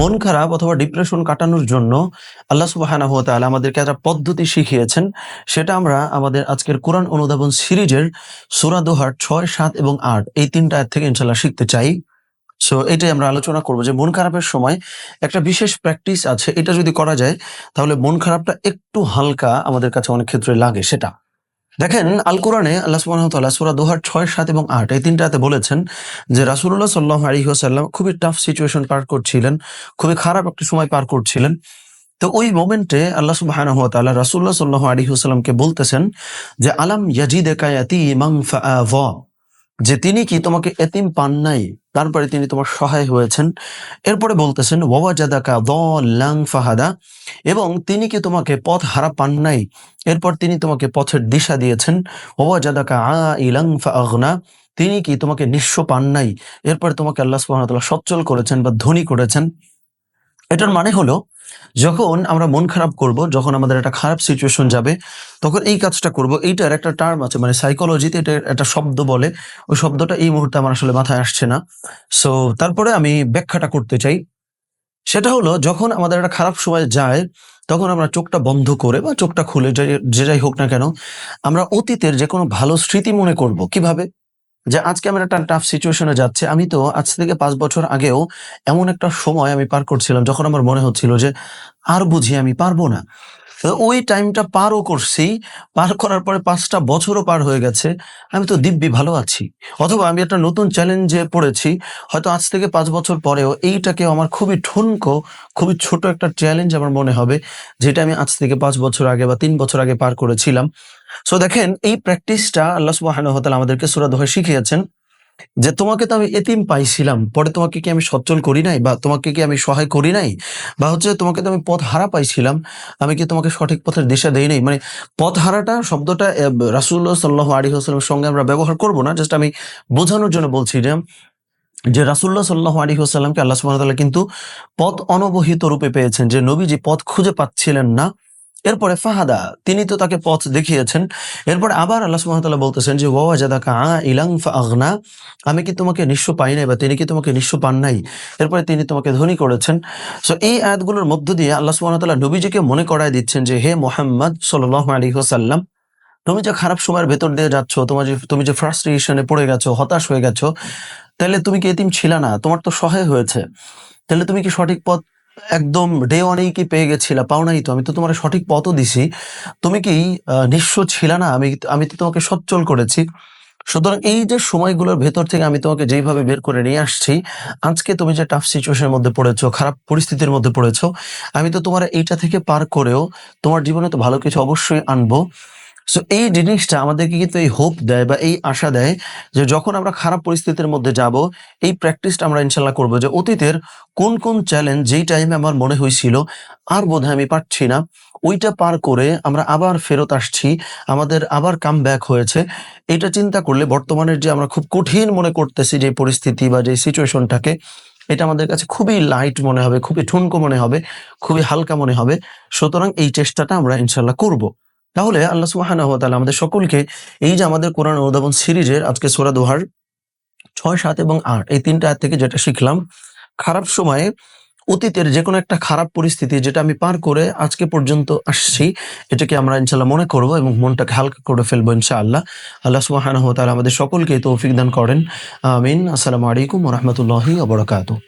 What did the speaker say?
মন খারাপ অথবা ডিপ্রেশন কাটানোর জন্য আল্লাহ সুবাহানা হতে আলা আমাদেরকে একটা পদ্ধতি শিখিয়েছেন। সেটা আমরা আমাদের আজকের কোরআন অনুধাবন সিরিজের সুরা দোহার ছয়, সাত এবং আট এই তিনটা থেকে ইনশাল্লাহ শিখতে চাই। সো এটাই আমরা আলোচনা করব যে মন খারাপের সময় একটা বিশেষ প্র্যাকটিস আছে। এটা যদি করা যায়, তাহলে মন খারাপটা একটু হালকা আমাদের কাছে অনেক ক্ষেত্রে লাগে সেটা। দেখেন, আল কোরআনে আল্লাহ সুরা দোহার ছয়, সাত এবং আট এই তিনটাতে বলেছেন যে রাসুল্লাহ সাল্লাহ আলহিহাসাল্লাম খুবই টাফ সিচুয়েশন পার করছিলেন, খুবই খারাপ একটি সময় পার করছিলেন। তো ওই মোমেন্টে আল্লাহ সুবাহ রাসুল্লাহ সাল্লাহ আলহিহাসাল্লামকে বলতেছেন যে, আলাম ইয়াজিদ একায়াতি ইমাং যে তিনি কি তোমাকে এতিম পান নাই? তারপরে তিনি তোমার সহায় হয়েছেন। এরপরে বলতেছেন ওয়া জাদাকা লাং ফাহাদা। এবং তিনি কি তোমাকে পথ হারা পান নাই? এরপর তিনি তোমাকে পথের দিশা দিয়েছেন। ওয়াজাদাকা আ ইলাং ফাগনা তিনি কি তোমাকে নিঃস্ব পান নাই? এরপর তোমাকে আল্লাহ সুহামতাল্লাহ সচ্ছল করেছেন বা ধনী করেছেন। এটার মানে হলো যখন আমরা মন খারাপ করব, যখন আমাদের একটা খারাপ সিচুয়েশন যাবে, তখন এই কাজটা করব। এইটার একটা টার্ম আছে মানে সাইকোলজিতে এটা একটা শব্দ বলে। ওই শব্দটা এই মুহূর্তে আমার আসলে মাথায় আসছে না। সো তারপরে আমি ব্যাখ্যাটা করতে চাই। সেটা হলো, যখন আমাদের একটা খারাপ সময় যায়, তখন আমরা চোখটা বন্ধ করে বা চোখটা খুলে, যে যাই হোক না কেন, আমরা অতীতের যে কোনো ভালো স্মৃতি মনে করব। কীভাবে? যে আজকে আমার একটা টাফ সিচুয়েশনে যাচ্ছে। আমি তো আজ থেকে পাঁচ বছর আগেও এমন একটা সময় আমি পার করছিলাম, যখন আমার মনে হচ্ছিল যে আর বুঝি আমি পারব না। ওই টাইমটা পারও করছি, পার করার পরে পাঁচটা বছরও পার হয়ে গেছে, আমি তো দিব্যি ভালো আছি। অথবা আমি একটা নতুন চ্যালেঞ্জে পড়েছি, হয়তো আজ থেকে পাঁচ বছর পরেও এইটাকে আমার খুবই ঠুনকো, খুবই ছোট একটা চ্যালেঞ্জ আমার মনে হবে, যেটা আমি আজ থেকে পাঁচ বছর আগে বা তিন বছর আগে পার করেছিলাম। সো দেখেন, এই প্র্যাকটিসটা আল্লাহ সুবাহ আমাদেরকে সুরাদ হয়ে শিখিয়েছেন। যে তোমাকে তো আমি এতিম পাইছিলাম, পরে তোমাকে কি আমি সচ্ছল করি নাই? বা তোমাকে কি আমি সহায় করি নাই? বা হচ্ছে তোমাকে তো আমি পথ হারা পাইছিলাম, আমি কি তোমাকে সঠিক পথের দিশা দেই নাই? মানে পথ হারাটা শব্দটা রাসুল্লাহ সাল্লাহ আলী হাসলামের সঙ্গে আমরা ব্যবহার করব না জাস্ট আমি বোঝানোর জন্য বলছি যে যে রাসুল্লাহ সাল্লাহ আলী হাসাল্লামকে আল্লাহ সুবাহ কিন্তু পথ অনবহিত রূপে পেয়েছেন, যে নবী যে পথ খুঁজে পাচ্ছিলেন না। এরপরে ফাহাদা, তিনি তো তাকে পথ দেখিয়েছেন। এরপর আবার আল্লাহ সুহামতাল্লাহ বলতেছেন যে, ওয়া জাদাকা আ ইলাং আগনা আমি কি তোমাকে নিঃস্ব পাই নাই বা তিনি কি তোমাকে নিঃস্ব পান নাই? এরপরে তিনি তোমাকে ধনী করেছেন। সো এই আয়াতগুলোর মধ্য দিয়ে আল্লাহ সুহামতাল্লাহ নবীজিকে মনে করায় দিচ্ছেন যে, হে মোহাম্মদ সাল্লাহ আলী হোসাল্লাম তুমি যে খারাপ সময়ের ভেতর দিয়ে যাচ্ছ, তোমার যে তুমি যে ফ্রাস্ট্রেশনে পড়ে গেছো, হতাশ হয়ে গেছো, তাহলে তুমি কি এতিম ছিল না? তোমার তো সহায় হয়েছে। তাহলে তুমি কি সঠিক পথ একদম ডে ওয়ানেই কি পেয়ে গেছিলা? পাও নাই তো, আমি তো তোমার সঠিক পথও দিছি। তুমি কি নিঃস্ব ছিল না? আমি আমি তো তোমাকে সচ্ছল করেছি। সুতরাং এই যে সময়গুলোর ভেতর থেকে আমি তোমাকে যেইভাবে বের করে নিয়ে আসছি, আজকে তুমি যে টাফ সিচুয়েশনের মধ্যে পড়েছো, খারাপ পরিস্থিতির মধ্যে পড়েছো, আমি তো তোমার এইটা থেকে পার করেও তোমার জীবনে তো ভালো কিছু অবশ্যই আনব। সো এই জিনিসটা আমাদেরকে কিন্তু এই হোপ দেয় বা এই আশা দেয় যে যখন আমরা খারাপ পরিস্থিতির মধ্যে যাব, এই প্র্যাকটিসটা আমরা ইনশাল্লাহ করব যে অতীতের কোন কোন চ্যালেঞ্জ যেই টাইমে আমার মনে হয়েছিল আর বোধ আমি পারছি না, ওইটা পার করে আমরা আবার ফেরত আসছি, আমাদের আবার কাম ব্যাক হয়েছে। এটা চিন্তা করলে বর্তমানের যে আমরা খুব কঠিন মনে করতেছি যে পরিস্থিতি বা যে সিচুয়েশনটাকে এটা আমাদের কাছে খুবই লাইট মনে হবে, খুবই ঠুনকো মনে হবে, খুবই হালকা মনে হবে। সুতরাং এই চেষ্টাটা আমরা ইনশাল্লাহ করব। তাহলে আল্লাহ তাহলে আমাদের সকলকে এই যে আমাদের কোরআন অনুধাবন সিরিজের আজকে সোরা দোহার ছয়, সাত এবং আট, এই তিনটা হাত থেকে যেটা শিখলাম, খারাপ সময়ে অতীতের যে কোনো একটা খারাপ পরিস্থিতি যেটা আমি পার করে আজকে পর্যন্ত আসছি, এটাকে আমরা ইনশাল্লাহ মনে করব এবং মনটাকে হালকা করে ফেলব ইনশাআল্লাহ। আল্লাহ সুবাহানা তাহলে আমাদের সকলকে তৌফিক দান করেন। আমিন। আসসালামু আলাইকুম রহমতুল্লাহি আবরকাত